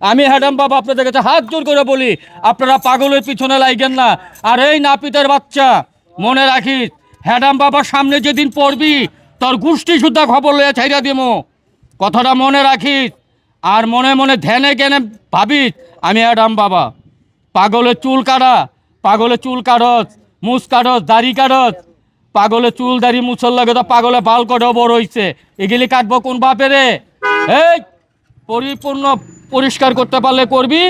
আমি হ্যাডাম বাবা আপনাদের কাছে হাত জোর করে বলি, আপনারা পাগলের পিছনে লাইগেন না। আর এই নাপিতের বাচ্চা, মনে রাখিস, হ্যাডাম বাবার সামনে যেদিন পড়বি, তোর গোষ্ঠী সুদ্ধা খবর লইয়া ছাইরা দিমো। কথাটা মনে রাখিস, আর মনে মনে ধ্যানে জ্ঞানে ভাবিস, আমি অ্যাডাম বাবা। পাগলের চুল কাটা, পাগলের চুল কাটস মুস কাটস, দাড়ি কাটস। পাগলের চুল, দাড়ি মুছল লাগে তো পাগলে বাল কটাও বড় হইছে। এগুলি কাটবো কোন বাপেরে? এই, পরিপূর্ণ পরিষ্কার করতে পারলে করবি,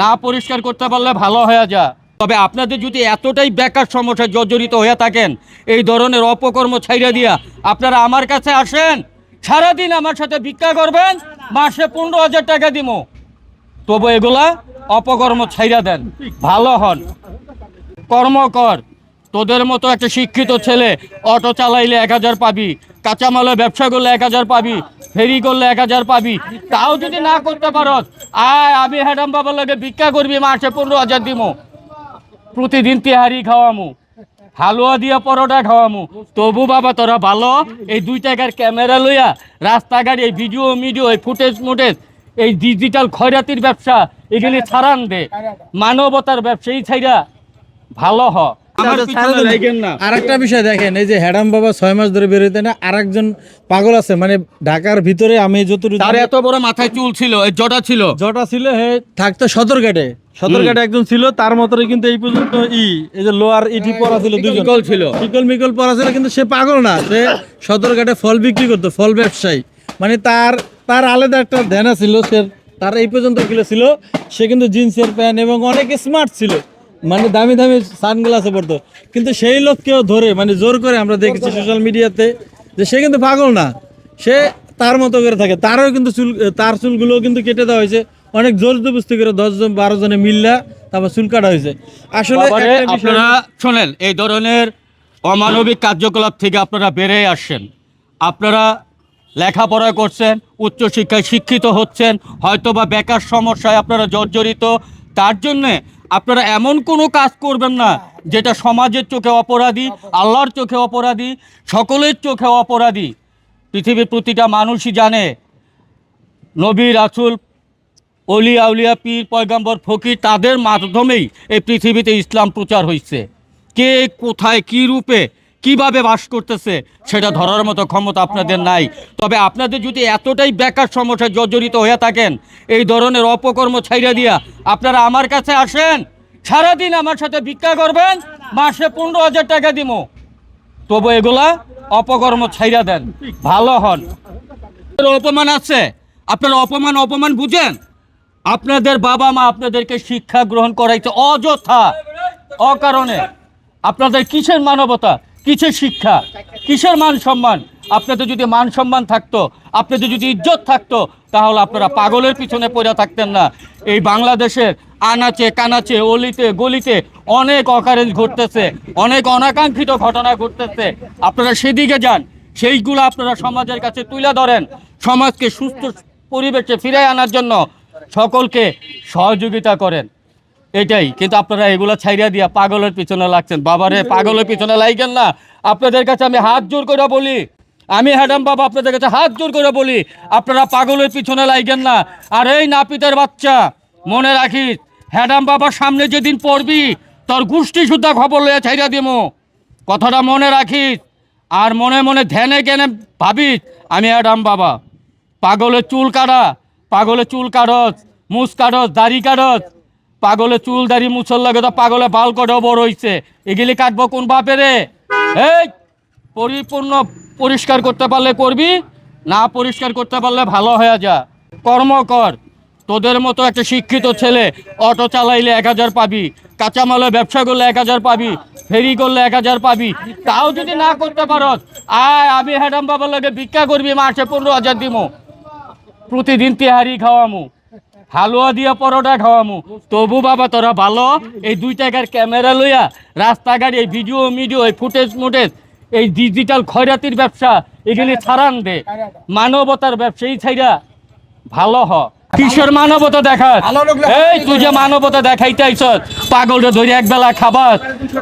না পরিষ্কার করতে পারলে ভালো হয়ে যা। তবে আপনাদের যদি এতটাই বেকার সমস্যায় জর্জরিত হয়ে থাকেন, এই ধরনের অপকর্ম ছাইরা দিয়া আপনারা আমার কাছে আসেন, সারাদিন আমার সাথে ভিক্ষা করবেন, মাসে পনেরো হাজার টাকা দিব তবু এগুলা অপকর্ম ছাইরা দেন, ভালো হন। কর্ম কর। তোদের মতো একটা শিক্ষিত ছেলে অটো চালাইলে এক হাজার পাবি কাঁচামালে ব্যবসা করলে এক হাজার পাবি ফেরি করলে এক হাজার পাবি। তাও যদি না করতে পারস, আয়, আমি হ্যাডাম বাবার লাগে ভিক্ষা করবি, মাসে পনেরো হাজার দিমো। প্রতিদিন তেহারি খাওয়ামু, হালুয়া দিয়া পরোটা খাওয়ামু। তবু বাবা, তোরা ভালো, এই দুই টাকার ক্যামেরা লইয়া রাস্তাঘাট, এই ভিডিও, মিডিও, এই ফুটেজ মুটেজ এই ডিজিটাল খয়রাতির ব্যবসা, এগুলি ছাড়ান দে। মানবতার ব্যবসায়ী ছাইরা ভালো হ। আর একটা বিষয় দেখেন এই যে হ্যাডাম বাবা ছয় মাস ধরে বেরোতে না আর একজন পাগল আছে মানে ঢাকার ভিতরে আমি যতটুকু তার এত বড় মাথায় চুল ছিল জটা ছিল। জটা ছিল হে থাকতো সদরঘাটে। সদরঘাটে একজন ছিল তার মতরে কিন্তু এই পর্যন্ত ই এই যে লোয়ার ইটি পরা ছিল দুজন ছিল। মিকল মিকল পরা ছিল কিন্তু সে পাগল না সে সদরঘাটে ফল বিক্রি করতো ফল ব্যবসায়ী। মানে তার তার আলাদা একটা ধ্যান ছিল সে তার এই পর্যন্ত কিলো ছিল। সে কিন্তু জিন্সের প্যান্ট এবং অনেক স্মার্ট ছিল। মানে দামি দামি সানগ্লাসে পড়তো। কিন্তু সেই লোককেও ধরে মানে জোর করে আমরা দেখেছি সোশ্যাল মিডিয়াতে যে সে কিন্তু পাগল না। সে তার মতো করে থাকে। তারও কিন্তু চুল তার চুলগুলোও কিন্তু কেটে দেওয়া হয়েছে। অনেক জোর জবস্তি করে দশজন বারো জনে মিল্লা তারপর চুল কাটা হয়েছে। আসলে আপনারা শোনেন এই ধরনের অমানবিক কার্যকলাপ থেকে আপনারা বেড়ে আসছেন। আপনারা লেখাপড়া করছেন উচ্চশিক্ষায় শিক্ষিত হচ্ছেন হয়তোবা বেকার সমস্যায় আপনারা জর্জরিত। তার জন্যে আপনারা এমন কোনো কাজ করবেন না যেটা সমাজের চোখে অপরাধী, আল্লাহর চোখে অপরাধী, সকলের চোখে অপরাধী। পৃথিবীর প্রতিটা মানুষই জানে, নবী রাসুল অলি আউলিয়া, পীর, পয়গাম্বর, ফকির তাদের মাধ্যমেই এই পৃথিবীতে ইসলাম প্রচার হয়েছে কে কোথায় কি রূপে কীভাবে বাস করতেছে, সেটা ধরার মতো ক্ষমতা আপনাদের নাই। তবে আপনাদের যদি এতটাই বেকার সমস্যায় জর্জরিত হয়ে থাকেন, এই ধরনের অপকর্ম ছাইরা দিয়া আপনারা আমার কাছে আসেন, সারাদিন আমার সাথে ভিক্ষা করবেন, মাসে পনেরো হাজার টাকা দিব। তবু এগুলা অপকর্ম ছাইরা দেন, ভালো হন। অপমান আছে, আপনারা অপমান অপমান বুঝেন? আপনাদের বাবা মা আপনাদেরকে শিক্ষা গ্রহণ করাইছে অযথা, অকারণে। আপনাদের কিসের মানবতা? কিসের শিক্ষা? কিসের মান সম্মান? আপনাদের যদি মান সম্মান থাকতো, আপনাদের যদি ইজ্জত থাকতো, তাহলে আপনারা পাগলের পিছনে পড়ে থাকতেন না। এই বাংলাদেশের আনাচে, কানাচে, অলিতে, গলিতে অনেক অকারেন্স ঘটতেছে, অনেক অনাকাঙ্ক্ষিত ঘটনা ঘটতেছে। আপনারা সেদিকে যান, সেইগুলো আপনারা সমাজের কাছে তুলে ধরেন। সমাজকে সুস্থ পরিবেশে ফিরে আনার জন্য সকলকে সহযোগিতা করেন। এটাই। কিন্তু আপনারা এগুলো ছাইরা দিয়া পাগলের পিছনে লাগছেন। বাবারে, পাগলের পিছনে লাইগেন না। আপনাদের কাছে আমি হাত জোর করে বলি। আমি হ্যাডাম বাবা, আপনাদের কাছে হাত জোর করে বলি। আপনারা পাগলের পিছনে লাইগেন না। আর এই নাপিতের বাচ্চা, মনে রাখিস, হ্যাডাম বাবার সামনে যেদিন পড়বি, তোর গোষ্ঠী সুদ্ধা খবর লইয়া ছাইরা দিমো। কথাটা মনে রাখিস। আর মনে মনে ধ্যানে জ্ঞানে ভাবিস, আমি অ্যাডাম বাবা। পাগলের চুল কাটা, পাগলের চুল কাটস, মুস কাটস, দাড়ি কাটস। পাগলের চুল দাড়ি মুছল লাগে তো পাগলে বাল কটাও বড় হইছে। এগুলি কাটবো কোন বাপেরে এই, পরিপূর্ণ পরিষ্কার করতে পারলে করবি, না পরিষ্কার করতে পারলে ভালো হয়ে যা। কর্ম কর। তোদের মতো একটা শিক্ষিত ছেলে অটো চালাইলে এক হাজার পাবি কাঁচামালে ব্যবসা করলে এক হাজার পাবি, ফেরি করলে এক হাজার পাবি, তাও যদি না করতে পারস, আয়, আমি হ্যাডাম বাবার লাগে ভিক্ষা করবি, মাসে পনেরো হাজার দিমো। প্রতিদিন তেহারি খাওয়ামু। হালুয়া দিয়া পরোটা খাওয়ামু। তবু বাবা তোরা ভালো? এই দুই টাকার ক্যামেরা লইয়া রাস্তাঘাট এই ভিডিও মিডিও এই ফুটেজ মুটেজ এই ডিজিটাল খয়রাতির ব্যবসা এগুলি ছাড়ান দে। মানবতার ব্যবসায়ী ছাইরা ভালো হ। কিশোর মানবতা দেখা এই তুই যে মানবতা দেখাইতে আইছ পাগলটা ধরে এক বেলা খাবার।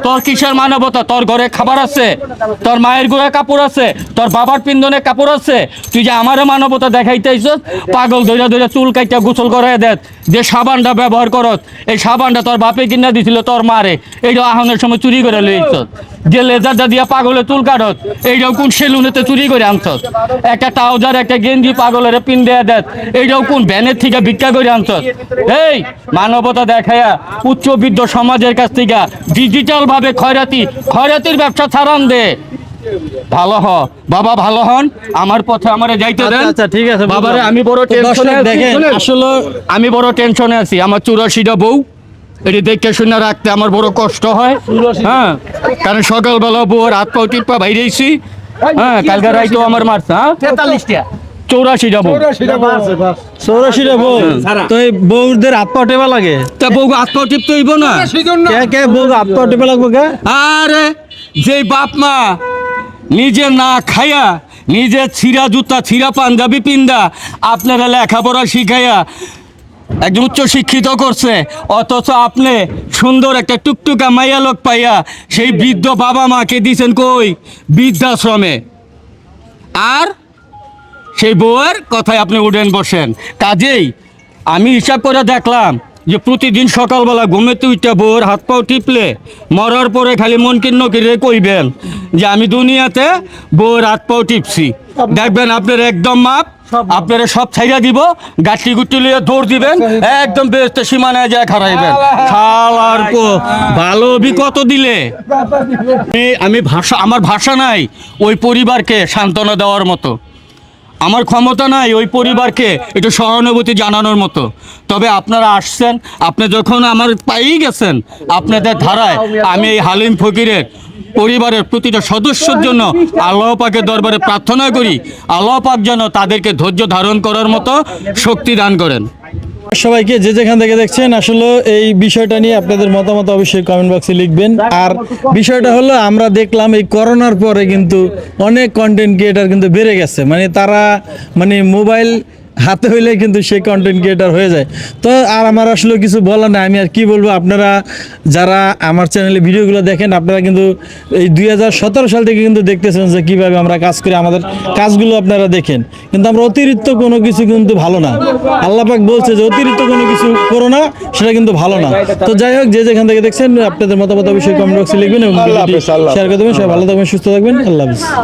তোর কিসের মানবতা? তোর ঘরে খাবার আছে, তোর মায়ের ঘরে কাপড় আছে, তোর বাবার পিন্দনে কাপড় আছে। তুই যে আমারও মানবতা দেখাইতে আইছ পাগল ধরে ধরে চুল কাইটা গোসল করে দেখ, যে সাবানটা ব্যবহার করত এই সাবানটা তোর বাপে কিনা দিছিল তোর মারে। এইটা আহনের সময় চুরি করে লইছ যে লেজারটা দিয়া পাগলে চুল কাটত এইটাও কোন সেলুনেতে চুরি করে আনছত একটা ট্রাউজার, একটা গেঞ্জি পাগলের পিন দেয়া দেয় এইটাও কোন ভ্যানের থেকে ভিক্ষা করে আনছত এই মানবতা দেখায়া উচ্চবিদ্য সমাজের কাছ থেকে ডিজিটাল ভাবে খয়রাতি খয়রাতির ব্যবসা ছাড়ান দে। ভালো হ। বাবা ভালো হন আমার পথে আমারে যাইতে দেন। আচ্ছা, আচ্ছা, ঠিক আছে। বাবারে আমি বড় টেনশনে আছি। দেখেন, আসলে আমি বড় টেনশনে আছি। আমার চুরাশিটা বউ এটি দেখে শুনে রাখতে আমার বড় কষ্ট হয়। হ্যাঁ কারণ সকালবেলা বউর হাত পাও টিপা বাইরেছি হ্যাঁ কালকে রাইতেও আমার মারছে হ্যাঁ? চৌরাশিটা বউ চৌরাশিটা বউ তো এই বউদের হাত পা টেপা লাগে? তা বউ হাত পাও টিপতে হইব না। কে কে বউ হাত পা টেপা লাগবে কে? আরে যে বাপ মা নিজে না খায়া নিজে ছিঁড়া জুতা ছিঁড়া পাঞ্জাবি পিন্দা আপনারা লেখাপড়া শিখাইয়া একজন উচ্চ শিক্ষিত করছে অথচ আপনি সুন্দর একটা টুকটুকা মাইয়া লোক পাইয়া সেই বৃদ্ধ বাবা মাকে দিছেন কই? বৃদ্ধাশ্রমে। আর সেই বউয়ের কথায় আপনি উঠেন বসেন। কাজেই আমি হিসাব করে দেখলাম যে প্রতিদিন সকালবেলা ঘুমেতে উঠতে বউর হাত পাও টিপলে মরার পরে খালি মন কিন্ন করে কইবেন যে আমি দুনিয়াতে বউর হাত পাও টিপছি। দেখবেন আপনার একদম মাপ আপনারা সব ছাইরা দিব গাছটি গুটি লিয়ে দৌড় দিবেন একদম বেস্ত সীমানায় যায় খারাইবেন খালার পো ভালো অভিজ্ঞতা দিলে। আমি- আমি ভাষা আমার ভাষা নাই ওই পরিবারকে সান্ত্বনা দেওয়ার মতো। আমার ক্ষমতা নাই ওই পরিবারকে একটু সহানুভূতি জানানোর মতো। তবে আপনারা আসছেন, আপনি যখন আমার পাইয়ে গেছেন, আপনাদের ধারায় আমি এই হালিম ফকিরের পরিবারের প্রতিটা সদস্যর জন্য আল্লাহ পাকের দরবারে প্রার্থনা করি। আল্লাহ পাক যেন তাদেরকে ধৈর্য ধারণ করার মতো শক্তি দান করেন। সবাইকে যে যেখান থেকে দেখছেন, আসলে এই বিষয়টা নিয়ে আপনাদের মতামত অবশ্যই কমেন্ট বক্সে লিখবেন। আর বিষয়টা হলো, আমরা দেখলাম এই করোনার পরে কিন্তু অনেক কন্টেন্ট ক্রিয়েটার কিন্তু বেড়ে গেছে। মানে তারা মানে মোবাইল হাতে হইলে কিন্তু সেই কন্টেন্ট ক্রিয়েটার হয়ে যায়। তো আর আমার আসলে কিছু বলার নাই আমি আর কি বলব আপনারা যারা আমার চ্যানেলে ভিডিওগুলো দেখেন আপনারা কিন্তু এই দুই সাল থেকে কিন্তু দেখতেছেন যে কীভাবে আমরা কাজ করি আমাদের কাজগুলো আপনারা দেখেন। কিন্তু আমরা অতিরিক্ত কোনো কিছু কিন্তু ভালো না। আল্লাহ পাক বলছে যে অতিরিক্ত কোনো কিছু করো না সেটা কিন্তু ভালো না। তো যাই হোক যে যেখান থেকে দেখছেন আপনাদের মতামত অবশ্যই কমেন্ট বক্সে লিখবেন এবং শেয়ার করে দেবেন। সবাই ভালো থাকবেন সুস্থ থাকবেন। আল্লাহ হাফিজ।